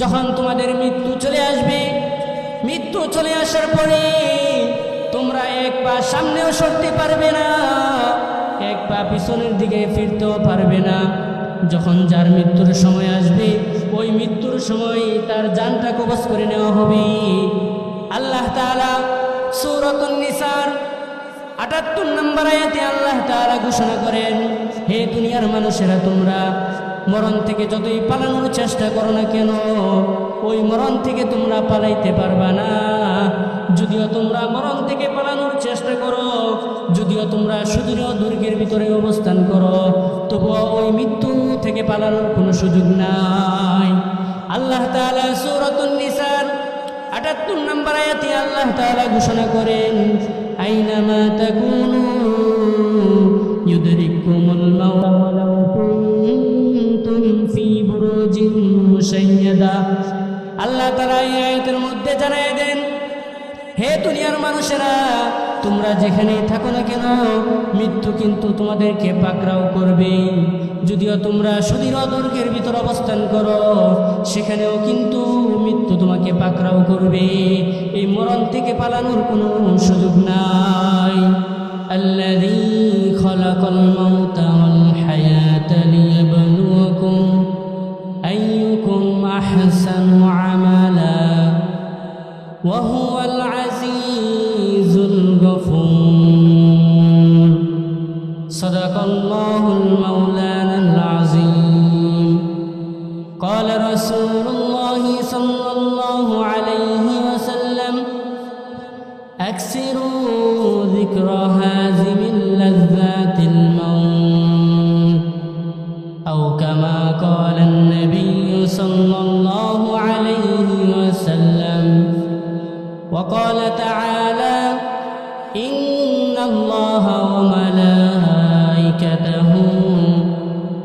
যখন তোমাদের মৃত্যু চলে আসবে, মৃত্যু চলে আসার পরে তোমরা এক পা সামনেও সরতে পারবে না, এক পা পিছনের দিকে ফিরতেও পারবে না। যখন যার মৃত্যুর সময় আসবে, ওই মৃত্যুর সময় তার জানটা কবচ করে নেওয়া হবে। আল্লাহ সূরাতুন নিসার আটাত্তর নম্বর আয়াতে আল্লাহ তাআলা ঘোষণা করেন, হে দুনিয়ার মানুষেরা তোমরা মরণ থেকে যতই পালানোর চেষ্টা করো না কেন, ওই মরণ থেকে তোমরা পালাইতে পারবা না। যদিও তোমরা মরণ থেকে পালানোর চেষ্টা করো, যদিও তোমরা সুদূরীয় দুর্গের ভিতরে অবস্থান করো, তবুও ওই মৃত্যু থেকে পালানোর কোনো সুযোগ নাই। আল্লাহ তাআলা সূরাতুন নিসার আটাত্তর নম্বর আয়াতে আল্লাহ তাআলা ঘোষণা করেন, আইনামা তাকুনু আল্লাহ তারা এই আয়তের মধ্যে জানাই দেন, হে দুনিয়ার মানুষেরা, তোমরা যেখানেই থাকো না কেন, মৃত্যু কিন্তু তোমাদেরকে পাকড়াও করবে। যদিও তোমরা সুদীর দুর্গের ভিতর অবস্থান করো, সেখানেও কিন্তু মৃত্যু তোমাকে পাকড়াও করবে। এই মরণ থেকে পালানোর কোনো সুযোগ নাই। আল্লাহ খলাকল الله المولانا العظيم. قال رسول الله صلى الله عليه وسلم أكثروا ذكر هازم اللذات الموت. أو كما قال النبي صلى الله عليه وسلم. وقال تعالى إن الله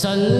Salam.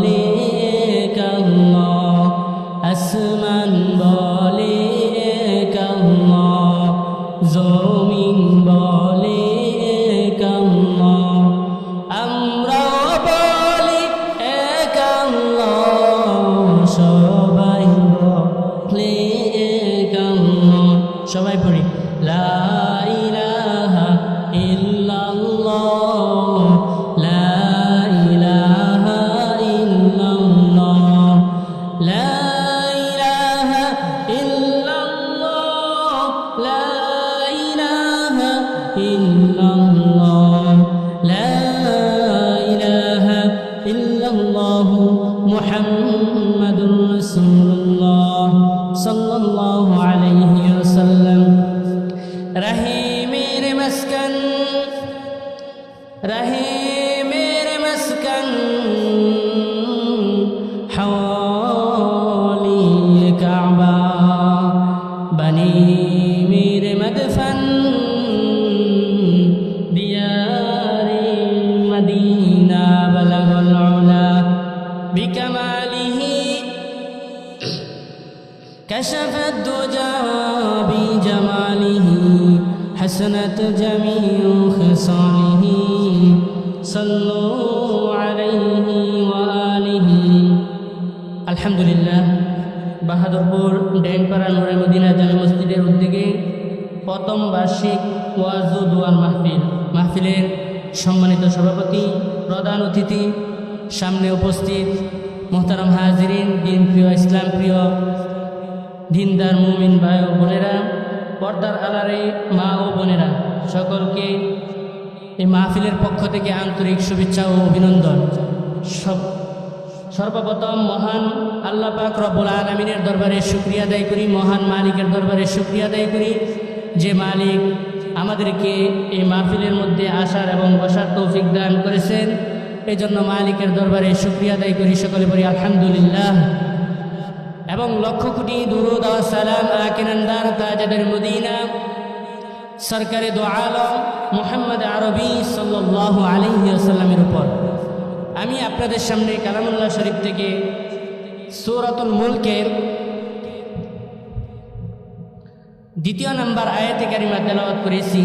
আসমান বলে। صلى الله عليه وسلم. رحيم مسكن. رحيم كشف الدجى بجماله حسنت جميع خصاله صلوا عليه وآله الحمد لله বাহাদুরপুর ড্যাংপাড়া নুরে মদিনা জামে মসজিদের উদ্যোগে প্রথম বার্ষিক ওয়াজুদুয়াল মাহফিল মাহফিলের সম্মানিত সভাপতি প্রধান অতিথি সামনে উপস্থিত মোহতারাম হাজিরিন দিন প্রিয় ইসলাম প্রিয় দিনদার মুমিন ভাই ও বোনেরা, পর্দার আলারে মা ও বোনেরা, সকলকে এই মাহফিলের পক্ষ থেকে আন্তরিক শুভেচ্ছা ও অভিনন্দন। সব সর্বপ্রথম মহান আল্লাহ পাক রব্বুল আলমিনের দরবারে শুক্রিয়া আদায় করি, মহান মালিকের দরবারে শুক্রিয়া আদায় করি যে মালিক আমাদেরকে এই মাহফিলের মধ্যে আসার এবং বসার তৌফিক দান করেছেন। এই জন্য মালিকের দরবারে শুক্রিয়া আদায় করি, সকলে বলি আলহামদুলিল্লাহ। এবং লক্ষ কোটি দুরুদ সালাম আকিনান্দার তাজাদের মদিনা। সরকারে দো আলম মোহাম্মদ আরবি সাল্লাহ আলহি আসাল্লামের উপর। আমি আপনাদের সামনে কালামুল্লাহ শরীফ থেকে সৌরাতুল মুলকের দ্বিতীয় নাম্বার আয়াতে কারিমা তেলাওয়াত করেছি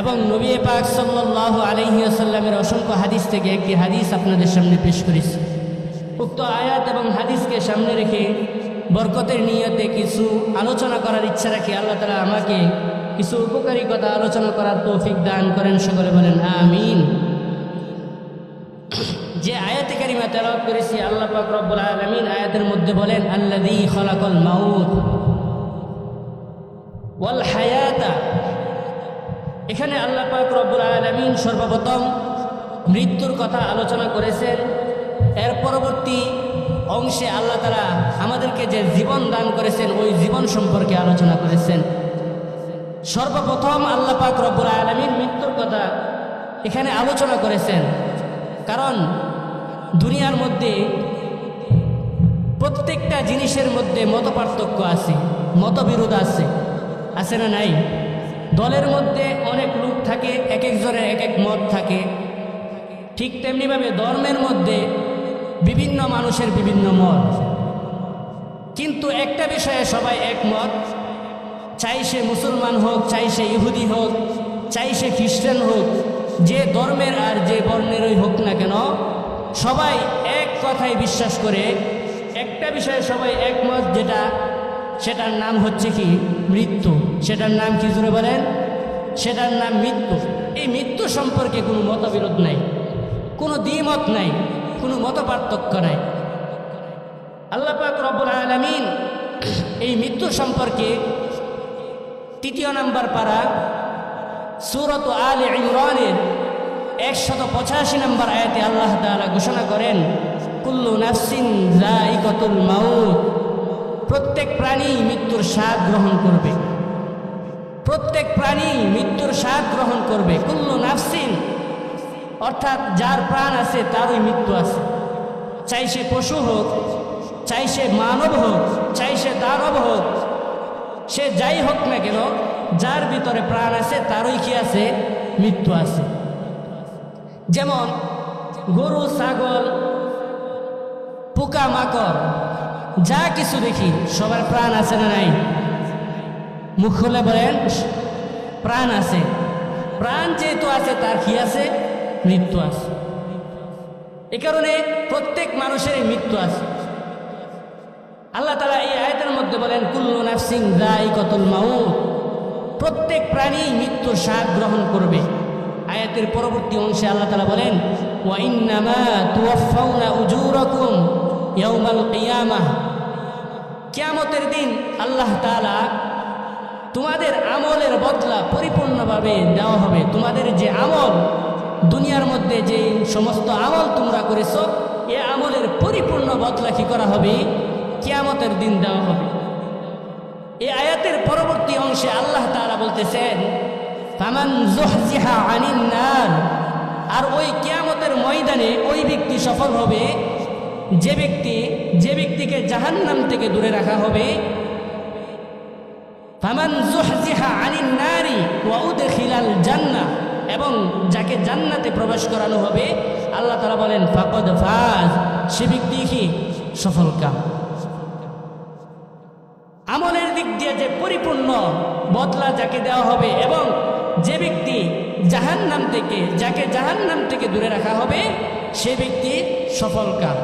এবং নবী পাক সাল্লাহ আলহি আসাল্লামের অসংখ্য হাদিস থেকে একটি হাদিস আপনাদের সামনে পেশ করেছি। উক্ত আয়াত এবং হাদিসকে সামনে রেখে বরকতের নিয়তে কিছু আলোচনা করার ইচ্ছা রাখি, আল্লাহ তালা আমাকে কিছু উপকারী কথা আলোচনা করার তৌফিক দান করেন। সকলে বলেন, আমিন। যে আয়াতে কারিমা তেলাওয়াত করেছি, আল্লাহ পাক রব্বুল আলামিন আয়াতের মধ্যে বলেন, আল্লাযী খলাকাল মাউত ওয়াল হায়াতা। এখানে আল্লাহ পাক রব্বুল আলামিন সর্বপ্রথম মৃত্যুর কথা আলোচনা করেছেন। এর পরবর্তী অংশে আল্লাহ তারা আমাদেরকে যে জীবন দান করেছেন, ওই জীবন সম্পর্কে আলোচনা করেছেন। সর্বপ্রথম আল্লাহ পাক রব্বুল আলমীর মৃত্যুর কথা এখানে আলোচনা করেছেন। কারণ দুনিয়ার মধ্যে প্রত্যেকটা জিনিসের মধ্যে মত পার্থক্য আছে, মতবিরোধ আছে আছে না নাই? দলের মধ্যে অনেক লোক থাকে এক একজনের এক এক মত থাকে। ঠিক তেমনিভাবে ধর্মের মধ্যে বিভিন্ন মানুষের বিভিন্ন মত। কিন্তু একটা বিষয়ে সবাই একমত, চাই সে মুসলমান হোক, চাই সে ইহুদি হোক, চাই সে খ্রিস্টান হোক, যে ধর্মের আর যে বর্ণেরই হোক না কেন, সবাই এক কথায় বিশ্বাস করে। একটা বিষয়ে সবাই একমত যেটা, সেটার নাম হচ্ছে কি? মৃত্যু। সেটার নাম কি জুড়ে বলেন? সেটার নাম মৃত্যু। এই মৃত্যু সম্পর্কে কোনো মতবিরোধ নাই, কোনো দ্বিমত নাই। কোনো মত পার্থক্য নাই আল্লাপাক রব্বুল আলমিন এই মৃত্যু সম্পর্কে তৃতীয় নাম্বার পারা সুরত আল ইমরানের একশত পঁচাশি নম্বর আয়াতে আল্লাহ তাআলা ঘোষণা করেন, কুল্লু নাফসিন জাইকাতুল মাউত। প্রত্যেক প্রাণী মৃত্যুর স্বাদ গ্রহণ করবে। প্রত্যেক প্রাণী মৃত্যুর স্বাদ গ্রহণ করবে। কুল্লু নাফসিন অর্থাৎ যার প্রাণ আছে, তারই মৃত্যু আছে। চাই সে পশু হোক, চাই সে মানব হোক, চাই সে দানব হোক, সে যাই হোক না কেন, যার ভিতরে প্রাণ আছে, তারই কি আছে? মৃত্যু আছে। যেমন গরু, ছাগল পোকা মাকড় যা কিছু দেখি, সবার প্রাণ আছে না নাই? মুখ খুলে বলেন, প্রাণ আছে। প্রাণ যেহেতু আছে, তার কি আছে? মৃত্যু আছে। এ কারণে প্রত্যেক মানুষেরই মৃত্যু আছে। আল্লাহ তালা এই আয়তের মধ্যে বলেন, কুল্লু নাফসিং দাই কতল মাউ প্রত্যেক প্রাণী মৃত্যুর স্বাদ গ্রহণ করবে। আয়াতের পরবর্তী অংশে আল্লাহ তালা বলেন কিয়ামতের দিন আল্লাহ তালা তোমাদের আমলের বদলা পরিপূর্ণভাবে দেওয়া হবে। তোমাদের যে আমল দুনিয়ার মধ্যে যে সমস্ত আমল তোমরা করেছ, এ আমলের পরিপূর্ণ বদলা কি করা হবে, কিয়ামতের দিন দেওয়া হবে। এই আয়াতের পরবর্তী অংশে আল্লাহ তারা বলতেছেন, ফামান জুহজিহা আনিন আর ওই কিয়ামতের ময়দানে ওই ব্যক্তি সফল হবে, যে ব্যক্তি, যে ব্যক্তিকে জাহান্নাম থেকে দূরে রাখা হবে। ফামান জুহজিহা আনিন নারি ওয়া উদখিলাল জান্নাহ এবং যাকে জান্নাতে প্রবেশ করানো হবে, আল্লাহ তাআলা বলেন, ফাকদ ফাজ। সে ব্যক্তি কি? সফল কাম। আমলের দিক দিয়ে যে পরিপূর্ণ বদলা যাকে দেওয়া হবে এবং যে ব্যক্তি জাহান নাম থেকে, যাকে জাহান নাম থেকে দূরে রাখা হবে, সে ব্যক্তি সফল কাম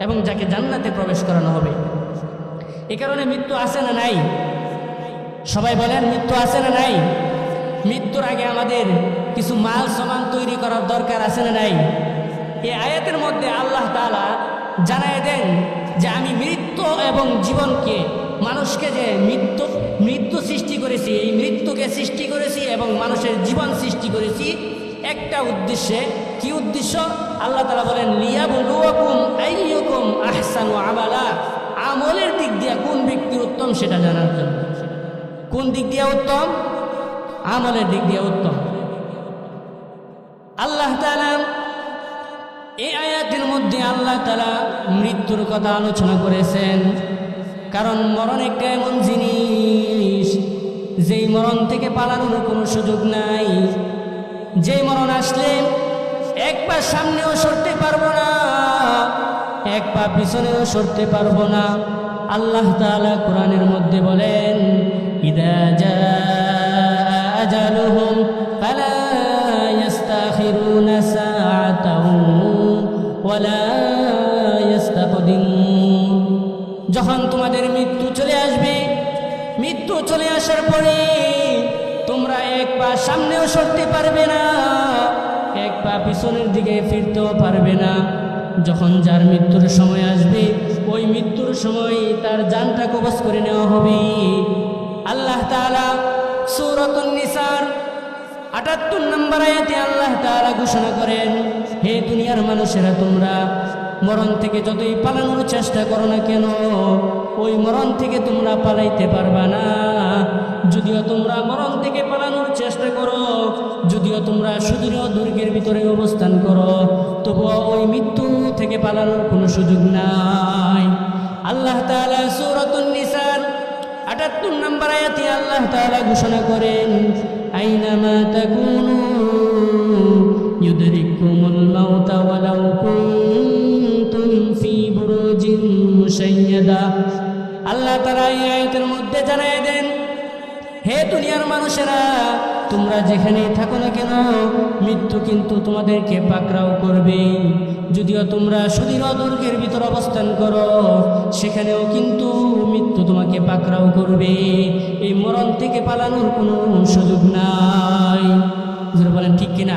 এবং যাকে জান্নাতে প্রবেশ করানো হবে। এ কারণে মৃত্যু আসে না নাই? সবাই বলেন, মৃত্যু আছে না নাই? মৃত্যুর আগে আমাদের কিছু মাল সমান তৈরি করার দরকার আছে না নাই? এই আয়াতের মধ্যে আল্লাহ তাআলা জানায় দেন যে আমি মৃত্যু এবং জীবনকে, মানুষকে যে মৃত্যু মৃত্যু সৃষ্টি করেছি, এই মৃত্যুকে সৃষ্টি করেছি এবং মানুষের জীবন সৃষ্টি করেছি, একটা উদ্দেশ্যে কি উদ্দেশ্য? আল্লাহ তালা বলেন, লিয়াবুলুয়াকুম আইয়ুকুম আহসানু আমালা। আমলের দিক দিয়ে কোন ব্যক্তি উত্তম সেটা জানার জন্য। কোন দিক দিয়ে উত্তম? আমলের দিক দিয়ে উত্তম। আল্লাহ তাআলা এই আয়াতের মধ্যে আল্লাহ তালা মৃত্যুর কথা আলোচনা করেছেন। কারণ মরণ একটা এমন জিনিস, যেই মরণ থেকে পালানোর কোনো সুযোগ নাই। যেই মরণ আসলে একবার সামনেও সরতে পারব না, এক পা পিছনেও সরতে পারব না। আল্লাহ তাআলা কোরআনের মধ্যে বলেন, ইদা জা আজালুহুম ফালা ইয়াস্তাখিরুনা সাআতাও ওয়ালা ইয়াস্তাকদিমুন যখন তোমাদের মৃত্যু চলে আসবে, মৃত্যু চলে আসার পরে তোমরা এক পা সামনেও সরতে পারবে না, এক পা পিছনের দিকে ফিরতেও পারবে না। যখন যার মৃত্যুর সময় আসবে, ওই মৃত্যুর সময় তার জানটা কবজ করে নেওয়া হবে। আল্লাহ সূরাতুন নিসার, আটাত্তর নম্বর আয়াতে আল্লাহ তাআলা ঘোষণা করেন, হে দুনিয়ার মানুষেরা, তোমরা মরণ থেকে যতই পালানোর চেষ্টা করো না কেন, ওই মরণ থেকে তোমরা পালাইতে পারবা না। যদিও তোমরা মরণ থেকে পালানোর চেষ্টা করো, যদিও তোমরা সুদূর দুর্গের ভিতরে অবস্থান করো, তবুও ওই মৃত্যু থেকে পালানোর কোনো সুযোগ নাই। আল্লাহ তাআলা সূরাতুন নিসার আটাত্তর নম্বর আয়াতে আল্লাহ তালা ঘোষণা করেন আইনামা তাকুনু আল্লাহ তাআলা এই আয়াতের মধ্যে জানায় দেন, হে দুনিয়ার মানুষেরা তোমরা যেখানেই থাকো না কেন, মৃত্যু কিন্তু তোমাদেরকে পাকড়াও করবে। যদিও তোমরা সুদীর দুর্গের ভিতর অবস্থান করো, সেখানেও কিন্তু মৃত্যু তোমাকে পাকড়াও করবে। এই মরণ থেকে পালানোর কোনো সুযোগ নাই। বলেন, ঠিক কিনা?